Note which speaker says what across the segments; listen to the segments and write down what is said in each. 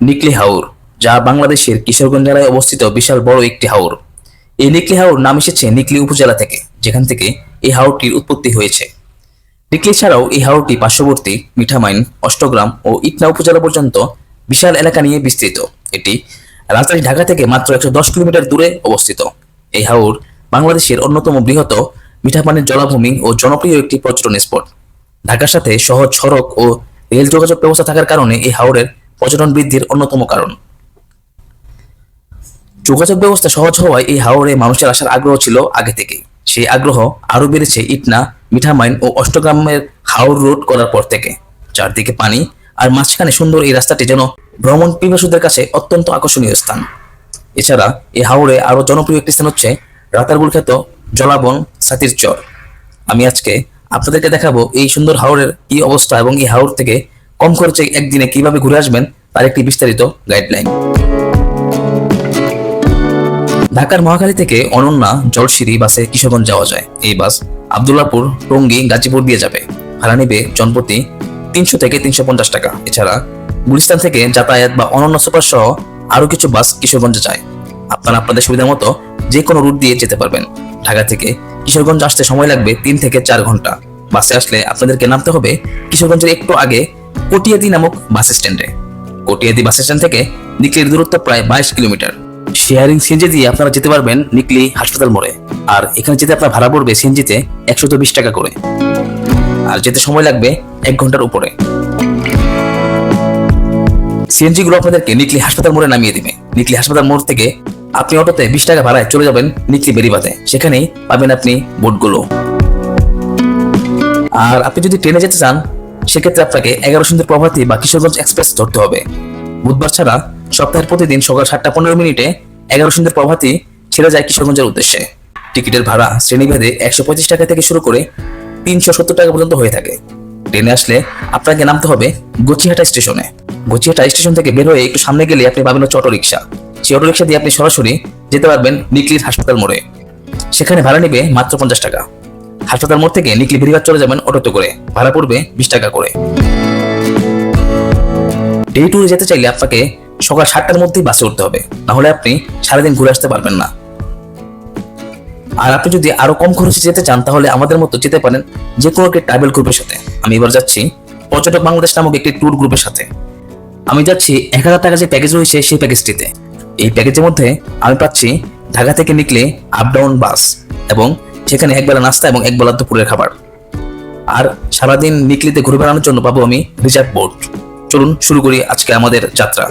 Speaker 1: নিকলি হাওর, যা বাংলাদেশের কিশোরগঞ্জ জেলায় অবস্থিত বিশাল বড় একটি হাওর। এই নিকলি হাওর নাম এসেছে নিকলি উপজেলা থেকে, যেখান থেকে এই হাওরটির উৎপত্তি হয়েছে। নিকলি ছাড়াও এই হাওরটি পার্শ্ববর্তী মিঠামাইন, অষ্টগ্রাম ও ইটনা উপজেলা পর্যন্ত বিশাল এলাকা নিয়ে বিস্তৃত। এটি রাজধানী ঢাকা থেকে মাত্র একশো দশ কিলোমিটার দূরে অবস্থিত। এই হাওর বাংলাদেশের অন্যতম বৃহৎ মিঠাপানির জলাভূমি ও জনপ্রিয় একটি পর্যটন স্পট। ঢাকার সাথে সহজ সড়ক ও রেল যোগাযোগ ব্যবস্থা থাকার কারণে এই হাওরের পর্যটন বৃদ্ধির অন্যতম কারণ। যোগাযোগ ব্যবস্থা সহজ হওয়ায় এই হাওরে মানুষের আসার আগ্রহ ছিল আগে থেকেই। সেই আগ্রহ আরও বেড়েছে ইটনা, মিঠামাইন ও অষ্টগ্রামের হাওর রোড করার পর থেকে। চারদিকে পানি আর মাঝখানে সুন্দর এই রাস্তাটি যেন ভ্রমণ পিপাসুদের কাছে অত্যন্ত আকর্ষণীয় স্থান। এছাড়া এই হাওরে আরও জনপ্রিয় একটি স্থান হচ্ছে রাতারগুল খ্যাত জলাবন সাতির চর। আমি আজকে আপনাদেরকে দেখাবো এই সুন্দর হাওরের কি অবস্থা এবং এই হাওর থেকে কম খরচে একদিনে কীভাবে ঘুরে আসবেন, তার একটি বিস্তারিত গাইডলাইন ঢাকার মহাখালী থেকে অনন্যা জলসিঁড়ি বাসে কিশোরগঞ্জ যাওয়া যায়। এই বাস আবদুল্লাপুর, টঙ্গী, গাজীপুর দিয়ে যাবে। ভাড়া নেবে জনপ্রতি তিনশো থেকে তিনশো পঞ্চাশ টাকা। এছাড়া গুলিস্তান থেকে যাতায়াত বা অনন্য সুপার সহ আরও কিছু বাস কিশোরগঞ্জে যায়। আপনারা আপনাদের সুবিধা মতো যে কোনো রুট দিয়ে যেতে পারবেন। ঢাকা থেকে কিশোরগঞ্জ আসতে সময় লাগবে তিন থেকে চার ঘণ্টা। বাসে আসলে আপনাদেরকে নামতে হবে কিশোরগঞ্জের একটু আগে কটিয়াদি নামক বাস স্ট্যান্ডে। কটিয়াদি বাস স্ট্যান্ড থেকে নিকলির দূরত্ব প্রায় বাইশ কিলোমিটার। শেয়ারিং সিএনজি দিয়ে আপনারা যেতে পারবেন নিকলি হাসপাতাল মোড়ে। আর এখানে যেতে আপনার ভাড়া পড়বে সিএনজিতে একশো বিশ টাকা করে। আর যেতে সময় লাগবে এক ঘণ্টার উপরে। সিএনজি গুলো আপনাদেরকে নিকলি হাসপাতাল মোড়ে নামিয়ে দিবে। নিকলি হাসপাতাল মোড় থেকে আপনি অটোতে বিশ টাকা ভাড়ায় চলে যাবেন নিকলি বেরিবাতে সেখানেই পাবেন আপনি বোটগুলো। আর আপনি যদি ট্রেনে যেতে চান সেক্ষেত্রে আপনাকে এগারো সুন্দর প্রভাতী বা কিশোরগঞ্জ এক্সপ্রেস ধরতে হবে। বুধবার ছাড়া সপ্তাহের প্রতিদিন সকাল সাতটা পনেরো মিনিটে এগারো সুন্দর প্রভাতী ছেড়ে যায় কিশোরগঞ্জের উদ্দেশ্যে। টিকিটের ভাড়া শ্রেণীভেদে একশো পঁচিশ টাকা থেকে শুরু করে তিনশো সত্তর টাকা পর্যন্ত হয়ে থাকে। ট্রেনে আসলে আপনাকে নামতে হবে গচিহাটা স্টেশনে। গচিহাটা স্টেশন থেকে বের হয়ে একটু সামনে গেলে আপনি পাবেন অটো রিক্সা সেই অটো রিক্সা দিয়ে আপনি সরাসরি যেতে পারবেন নিকলির হাসপাতাল মোড়ে। সেখানে ভাড়া নেবে মাত্র পঞ্চাশ টাকা। হাসপাতাল মোড় থেকে নিকলি বেরিবার চলে যাবেন অটোতে করে। ভাড়া পড়বে বিশ টাকা করে। ডে ট্যুরে যেতে চাইলে আপনাকে সকাল সাতটার মধ্যেই বাসে উঠতে হবে। না হলে আপনি সারাদিন ঘুরে আসতে পারবেন না। আর আপনি যদি আরও কম খরচে যেতে চান, তাহলে আমাদের মতো যেতে পারেন যে কোনো একটি ট্রাভেল গ্রুপের সাথে। আমি এবার যাচ্ছি পর্যটক বাংলাদেশ নামক একটি ট্যুর গ্রুপের সাথে। আমি যাচ্ছি এক হাজার টাকা যে প্যাকেজ রয়েছে, সেই প্যাকেজটিতে। এই প্যাকেজের মধ্যে আমি পাচ্ছি ঢাকা থেকে নিকলে আপ ডাউন বাস এবং সেখানে একবেলা নাস্তা এবং একবেলা দুপুরের খাবার। আর সারাদিন নিকলিতে ঘুরে বেড়ানোর জন্য পাবো আমি রিজার্ভ বোট চলুন শুরু করি আজকে আমাদের যাত্রা।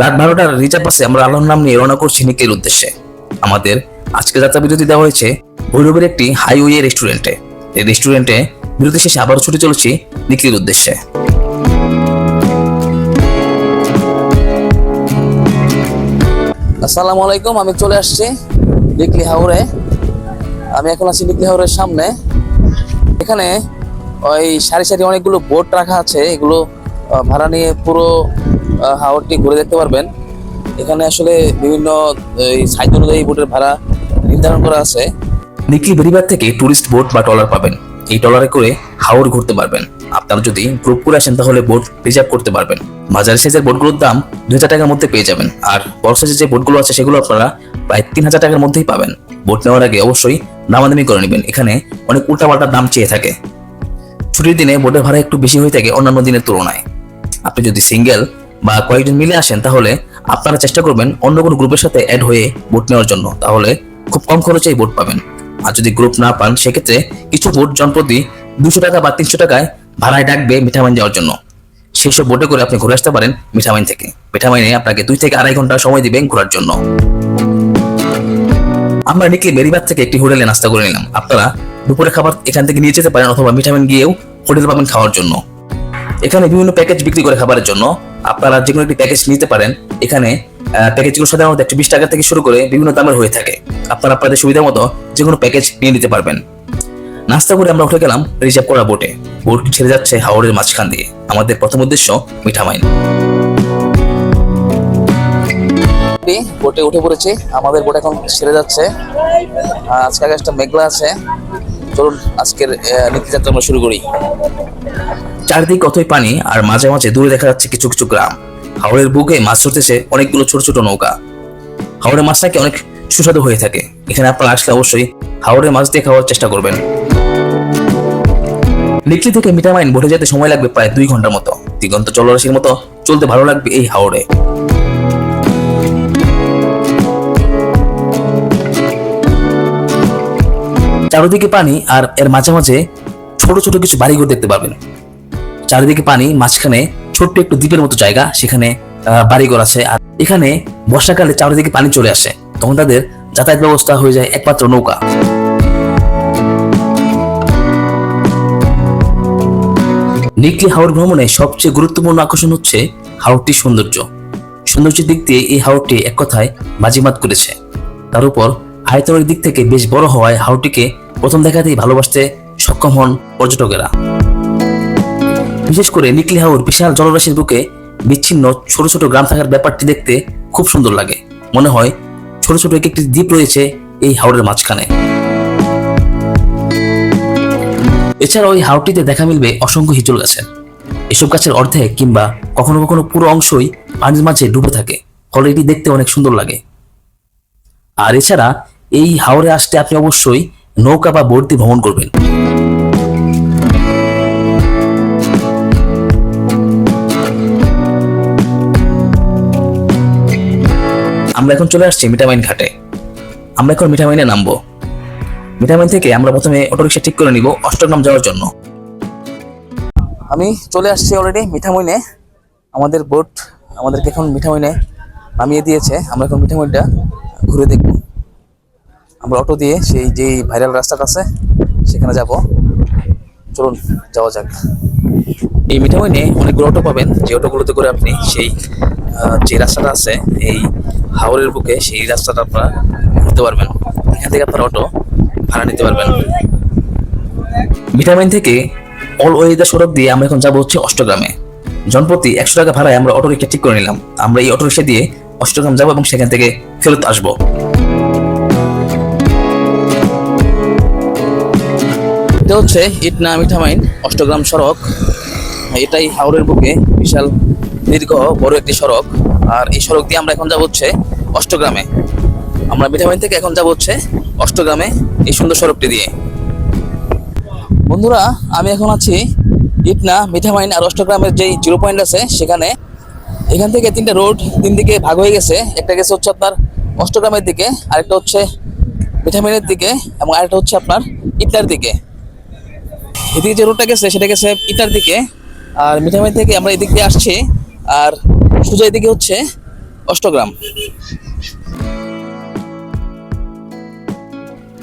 Speaker 1: রাত বারোটার রিজার্ভ বাসে আমরা আল্লাহর নাম নিয়ে রওনা করছি নিকলির উদ্দেশ্যে। আমাদের আজকে যাত্রা বিরতি দেওয়া হয়েছে ভৈরবের একটি হাইওয়ে রেস্টুরেন্টে এই রেস্টুরেন্টে বিরতি শেষে আবারও ছুটে চলেছি নিকলির উদ্দেশ্যে। আসসালামু আলাইকুম, আমি চলে আসছি। নিকলি হাওরে? আমি এখন আছি নিকলি হাওরের সামনে। এখানে ওই সারি সারি অনেকগুলো বোট রাখা আছে। এগুলো ভাড়া নিয়ে পুরো হাওরটি ঘুরে দেখতে পারবেন। এখানে আসলে বিভিন্ন সাইজ অনুযায়ী বোটের ভাড়া নির্ধারণ করা আছে। নিকলি বেরিবার থেকে টুরিস্ট বোট বা ট্রলার পাবেন। এই ট্রলারে করে হাওড় ঘুরতে পারবেন। আপনারা যদি গ্রুপ করে আসেন, তাহলে বোট রিজার্ভ করতে পারবেন। মাঝারি সাইজের বোটগুলোর দাম দুই হাজার টাকার মধ্যে পেয়ে যাবেন। আর বড় সাইজের যে বোটগুলো আছে, সেগুলো আপনারা প্রায় তিন হাজার টাকার মধ্যেই পাবেন। বোট নেওয়ার আগে অবশ্যই দামাদামি করে নেবেন। এখানে অনেক উল্টাপাল্টা দাম চেয়ে থাকে। ছুটির দিনে বোটের ভাড়া একটু বেশি হয়ে থাকে অন্যান্য দিনের তুলনায়। আপনি যদি সিঙ্গেল বা কয়েকজন মিলে আসেন, তাহলে আপনারা চেষ্টা করবেন অন্য কোনো গ্রুপের সাথে অ্যাড হয়ে বোট নেওয়ার জন্য। তাহলে খুব কম খরচেই বোট পাবেন। আর যদি গ্রুপ না পান, সেক্ষেত্রে কিছু বোট জনপ্রতি দুশো টাকা বা তিনশো টাকায় ভাড়ায় ডাকবে মিঠামাইন যাওয়ার জন্য। সেই সব বোটে করে আপনি ঘুরে আসতে পারেন মিঠামাইন থেকে। মিঠামাইনে আপনাকে দুই থেকে আড়াই ঘণ্টা সময় দিবেন ঘোরার জন্য। আমরা নিকলি বেরিবার থেকে একটি হোটেলে নাস্তা করে নিলাম। আপনারা দুপুরে খাবার এখান থেকে নিয়ে যেতে পারেন অথবা মিঠামিন গিয়েও হোটেল পাবেন খাওয়ার জন্য। এখানে বিভিন্ন প্যাকেজ বিক্রি করে খাবারের জন্য। আপনারা যে কোনো একটি প্যাকেজ নিতে পারেন। এখানে প্যাকেজগুলো সাধারণত একশো বিশ টাকা থেকে শুরু করে বিভিন্ন দামের হয়ে থাকে। আপনারা আপনাদের সুবিধা মতো যে কোনো প্যাকেজ নিয়ে নিতে পারবেন। নাস্তা করে আমরা উঠে গেলাম রিজার্ভ করা বোটে বোটটি ছেড়ে যাচ্ছে হাওড়ের মাঝখান দিয়ে। আমাদের প্রথম উদ্দেশ্য মিঠামাইন। বোটে উঠে পড়েছি। আমাদের বোট এখন ছেড়ে যাচ্ছে। আজকে আকাশটা মেঘলা আছে। চলুন আজকের নীতি যাত্রা আমরা শুরু করি।
Speaker 2: চারদিকে অথই পানি আর মাঝে মাঝে দূরে দেখা যাচ্ছে কিছু কিছু গ্রাম। হাওড়ের বুকে মাছ ধরতেছে অনেকগুলো ছোট ছোট নৌকা। হাওড়ের মাছ নাকি অনেক সুস্বাদু হয়ে থাকে। এখানে আপনারা আসলে অবশ্যই হাওড়ের মাছ দিয়ে খাওয়ার চেষ্টা করবেন। নিকলি থেকে মিঠামাইন বটে যেতে সময় লাগবে প্রায় দুই ঘণ্টার মতো। দিগন্ত জলরাশির মতো চলতে ভালো লাগবে এই হাওড়ে। চারিদিকে পানি আর এর মাঝে মাঝে ছোট ছোট কিছু বাড়িঘর দেখতে পাবেন। চারিদিকে পানি, মাঝখানে ছোট্ট একটু দ্বীপের মতো জায়গা, সেখানে বাড়িঘর আছে। আর এখানে বর্ষাকালে চারিদিকে পানি চলে আসে। তখন তাদের যাতায়াত ব্যবস্থা হয়ে যায় একমাত্র নৌকা। নিকলি হাওড় ভ্রমণে সবচেয়ে গুরুত্বপূর্ণ আকর্ষণ হচ্ছে হাওড়টির সৌন্দর্য। সৌন্দর্যের দিক দিয়ে এই হাওড়টি এক কথায় বাজিমাত করেছে। তার উপর আয়তনের দিক থেকে বেশ বড় হওয়ায় হাওড়টিকে প্রথম দেখাতেই ভালোবাসতে সক্ষম হন পর্যটকেরা। বিশেষ করে নিকলি হাওর বিশাল জলরাশির বুকে বিচ্ছিন্ন ছোট ছোট গ্রাম থাকার ব্যাপারটি দেখতে খুব সুন্দর লাগে। মনে হয় ছোট ছোট এক একটি দ্বীপ রয়েছে এই হাওড়ের মাঝখানে। এছাড়া ওই হাওরটিতে দেখা মিলবে অসংখ্য হিজল গাছের। এসব গাছের অর্ধেক কিংবা কখনো কখনো পুরো অংশই পানির মাঝে ডুবে থাকে, ফলে এটি দেখতে অনেক সুন্দর লাগে। আর এছাড়া এই হাওরে আসতে আপনি অবশ্যই নৌকা বা দিয়ে ভ্রমণ করবেন। আমরা এখন চলে আসছি মিঠামাইন ঘাটে। আমরা এখন মিঠামাইনে নামবো। মিঠামাইন থেকে আমরা প্রথমে অটোরিকশা ঠিক করে নিব অষ্টগ্রাম যাওয়ার জন্য।
Speaker 1: আমি চলে আসছি অলরেডি মিঠামইনে আমাদের বোট আমাদেরকে এখন মিঠামইনে নামিয়ে দিয়েছে। আমরা এখন মিঠামইনটা ঘুরে দেখব। আমরা অটো দিয়ে সেই যেই ভাইরাল রাস্তাটা আছে, সেখানে যাব। চলুন, যাওয়া যাক। এই মিঠামইনে অনেকগুলো অটো পাবেন। যে অটোগুলোতে করে আপনি সেই যে রাস্তাটা আছে, এই হাওড়ের বুকে সেই রাস্তাটা আপনারা ঘুরতে পারবেন। এখান থেকে আপনারা অটো ভাড়া নিতে পারবেন।
Speaker 2: ভিটামিন থেকে অল ওয়েদার সড়ক দিয়ে আমরা এখন যাব হচ্ছে অষ্টগ্রামে। জনপ্রতি একশো টাকা ভাড়ায় আমরা অটোরিক্সা ঠিক করে নিলাম। আমরা এই অটোরিক্সা দিয়ে অষ্টগ্রাম যাব এবং সেখান থেকে ফেরত আসব।
Speaker 1: এটা হচ্ছে ইটনা মিঠামাইন অষ্টগ্রাম সড়ক। এটাই হাওড়ের বুকে বিশাল দীর্ঘ বড় একটি সড়ক। আর এই সড়ক দিয়ে আমরা এখন যাব হচ্ছে অষ্টগ্রামে। আমরা মিঠামাইন থেকে এখন যাব হচ্ছে অষ্টগ্রামে এই সুন্দর সড়কটি দিয়ে। বন্ধুরা, আমি এখন আছি ইটনা, মিঠামাইন আর অষ্টগ্রামের যেই জিরো পয়েন্ট আছে সেখানে। এখান থেকে তিনটা রোড তিন দিকে ভাগ হয়ে গেছে। একটা গেছে হচ্ছে আপনার অষ্টগ্রামের দিকে, আরেকটা হচ্ছে মিঠামাইনের দিকে এবং আরেকটা হচ্ছে আপনার ইটনার দিকে। এদিকে যে রোডটা গেছে, সেটা গেছে ইটার দিকে। আর মিঠামাই থেকে আমরা এদিক দিয়ে আসছি। আর সোজা এদিকে হচ্ছে অষ্টগ্রাম।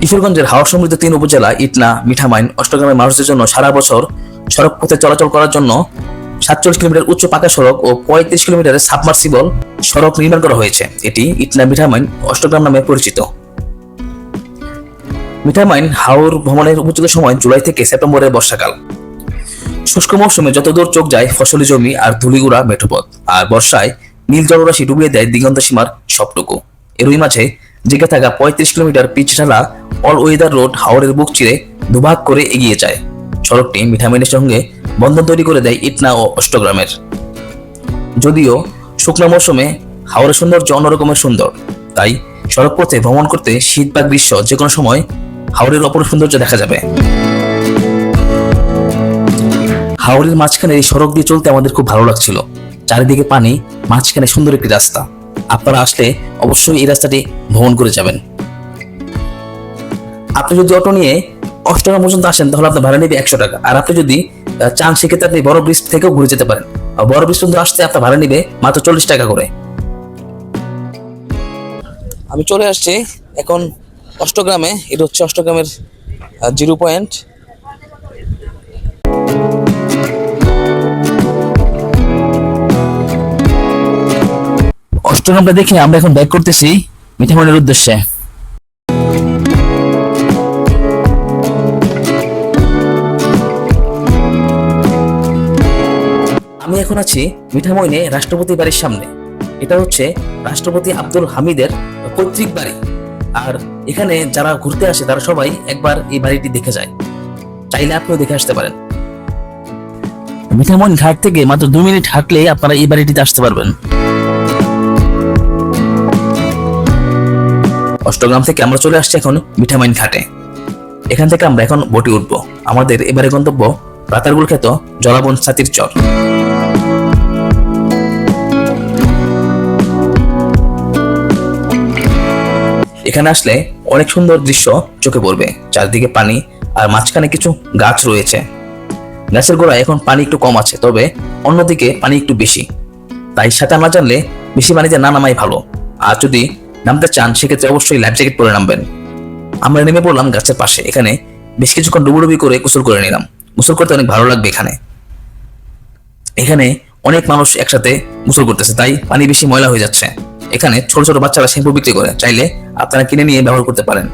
Speaker 2: কিশোরগঞ্জের হাওড় সমৃদ্ধ তিন উপজেলা, ইটনা, মিঠামাইন অষ্টগ্রামের মানুষদের জন্য সারা বছর সড়ক পথে চলাচল করার জন্য সাতচল্লিশ কিলোমিটার উচ্চ পাকা সড়ক ও পঁয়ত্রিশ কিলোমিটারের সাবমার্সিবল সড়ক নির্মাণ করা হয়েছে। এটি ইটনা মিঠামাইন অষ্টগ্রাম নামে পরিচিত। মিঠামাইন হাওড় ভ্রমণের উপযুক্ত সময় জুলাই থেকে সেপ্টেম্বরের বর্ষাকাল। শুষ্ক মৌসুমে যতদূর চোখ যায়, ফসলি জমি আর ধুলিগুড়া মেঠোপথ। আর বর্ষায় নীল জলরাশি ডুবিয়ে দেয় দিগন্ত সীমার সবটুকু। এরই মাঝে জেগে থাকা পঁয়ত্রিশ কিলোমিটার পিচ ঢালা অল ওয়েদার রোড হাওড়ের বুক চিরে দুভাগ করে এগিয়ে যায়। সড়কটি মিঠামিনের সঙ্গে বন্ধন তৈরি করে দেয় ইটনা ও অষ্টগ্রামের। যদিও শুকনো মৌসুমে হাওড়ের সৌন্দর্য অন্যরকমের সুন্দর, তাই সড়ক পথে ভ্রমণ করতে শীত বা গ্রীষ্ম যে কোনো সময় হাওড়ের অপর সৌন্দর্য দেখা যাবে। হাওড়ের মাঝখানে এই সড়ক দিয়ে চলতে আমাদের খুব ভালো লাগছিল। চারিদিকে পানি, মাঝখানে সুন্দর একটি রাস্তা। আপনারা আসলে অবশ্যই এই রাস্তাটি ভ্রমণ করে যাবেন। আপনি যদি অটো নিয়ে অষ্টগ্রাম পর্যন্ত আসেন, তাহলে আপনার ভাড়া নেবে একশো টাকা। আর আপনি যদি চান, সেক্ষেত্রে আপনি বড় ব্রিজ থেকেও ঘুরে যেতে পারেন। বড় ব্রিজ পর্যন্ত আসতে আপনার ভাড়া নেবে মাত্র চল্লিশ টাকা করে।
Speaker 1: আমি চলে আসছি এখন অষ্টগ্রামে। এটা হচ্ছে অষ্টগ্রামের জিরো পয়েন্ট।
Speaker 2: অষ্টগ্রামটা দেখে আমরা এখন ব্যাক করতেছি মিঠামনের উদ্দেশ্যে। আমি এখন আছি মিঠামইনে রাষ্ট্রপতি বাড়ির সামনে। এটা হচ্ছে রাষ্ট্রপতি আব্দুল হামিদের পৈতৃক বাড়ি। আর এখানে যারা ঘুরতে আসে, তারা সবাই একবার এই বাড়িটি দেখে যায়। চাইলে আপনিও দেখে আসতে পারেন। মিঠামইন ঘাট থেকে মাত্র দু মিনিট হাঁটলেই আপনারা এই বাড়িটিতে আসতে পারবেন। অষ্টগ্রাম থেকে আমরা চলে আসছি এখন মিঠামাইন ঘাটে। এখান থেকে আমরা এখন বটে উঠব। আমাদের এবারে গন্তব্য রাতারগুল খ্যাত জলাবন ছাতির চর। এখানে আসলে অনেক সুন্দর দৃশ্য চোখে পড়বে। চারদিকে পানি আর মাঝখানে কিছু গাছ রয়েছে। গাছের গোড়ায় এখন পানি একটু কম আছে, তবে অন্যদিকে পানি একটু বেশি। তাই সাঁতার না জানলে বেশি পানিতে না নামাই ভালো। আর যদি নামতে চান, সেক্ষেত্রে অবশ্যই লাইফ জ্যাকেট পরে নামবেন। আমরা নেমে পড়লাম গাছের পাশে, এখানে বেশ কিছুক্ষণ ডুবুডুবি করে গোসল করে নিলাম। গোসল করতে অনেক ভালো লাগবে এখানে। এখানে অনেক মানুষ একসাথে গোসল করতেছে, তাই পানি বেশি ময়লা হয়ে যাচ্ছে। এখানে ছোট ছোট বাচ্চারা শ্যাম্পু বিক্রি করে, চাইলে আপনারা কিনে নিয়ে ব্যবহার করতে পারেন।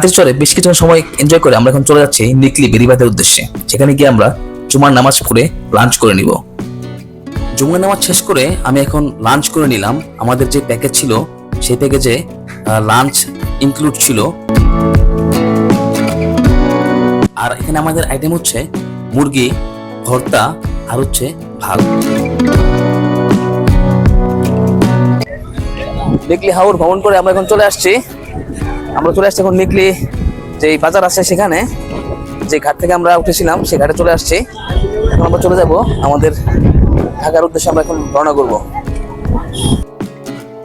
Speaker 2: সাথের চরে বেশ কিছু সময় এনজয় করে আমরা এখন চলে যাচ্ছি নিকলি বেরিবাদের উদ্দেশ্যে। সেখানে গিয়ে আমরা জুমার নামাজ পড়ে লাঞ্চ করে নিব। জুমার নামাজ শেষ করে আমি এখন লাঞ্চ করে নিলাম। আমাদের যে প্যাকেজ ছিল, সেই প্যাকেজে লাঞ্চ ইনক্লুড ছিল। আর এখানে আমাদের আইটেম হচ্ছে মুরগি, ভর্তা আর হচ্ছে ভাত। নিকলি হাওর ভ্রমণ করে আমরা এখন চলে আসছি। আমরা চলে আসছি এখন নিকলি যে বাজার আছে সেখানে। যে ঘাট থেকে আমরা উঠেছিলাম, সে ঘাটে চলে আসছি। এখন আমরা চলে যাব আমাদের ঢাকার উদ্দেশ্যে আমরা এখন রওনা করব।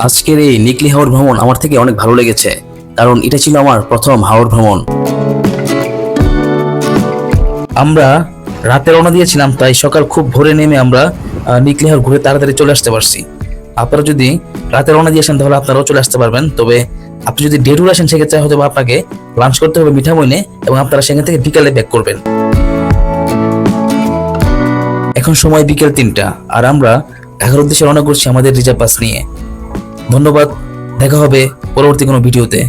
Speaker 2: আজকের এই নিকলি হাওর ভ্রমণ আমার থেকে অনেক ভালো লেগেছে, কারণ এটা ছিল আমার প্রথম হাওড় ভ্রমণ। আমরা রাতে রওনা দিয়েছিলাম, তাই সকাল খুব ভোরে নেমে আমরা নিকলি হাওর ঘুরে তাড়াতাড়ি চলে আসতে পারছি। আপনারা যদি রাতে রওনা দিয়েছেন তাহলে আপনারাও চলে আসতে পারবেন। তবে আপনি যদি ডে টুর আসেন, সেক্ষেত্রে হয়তো আপনাকে লাঞ্চ করতে হবে মিঠামইনে এবং আপনারা সেখান থেকে বিকালে ব্যাক করবেন। এখন সময় বিকেল তিনটা, আর আমরা ঢাকার উদ্দেশ্যে রওনা করছি আমাদের রিজার্ভ পাস নিয়ে। ধন্যবাদ, দেখা হবে পরবর্তী কোনো ভিডিওতে।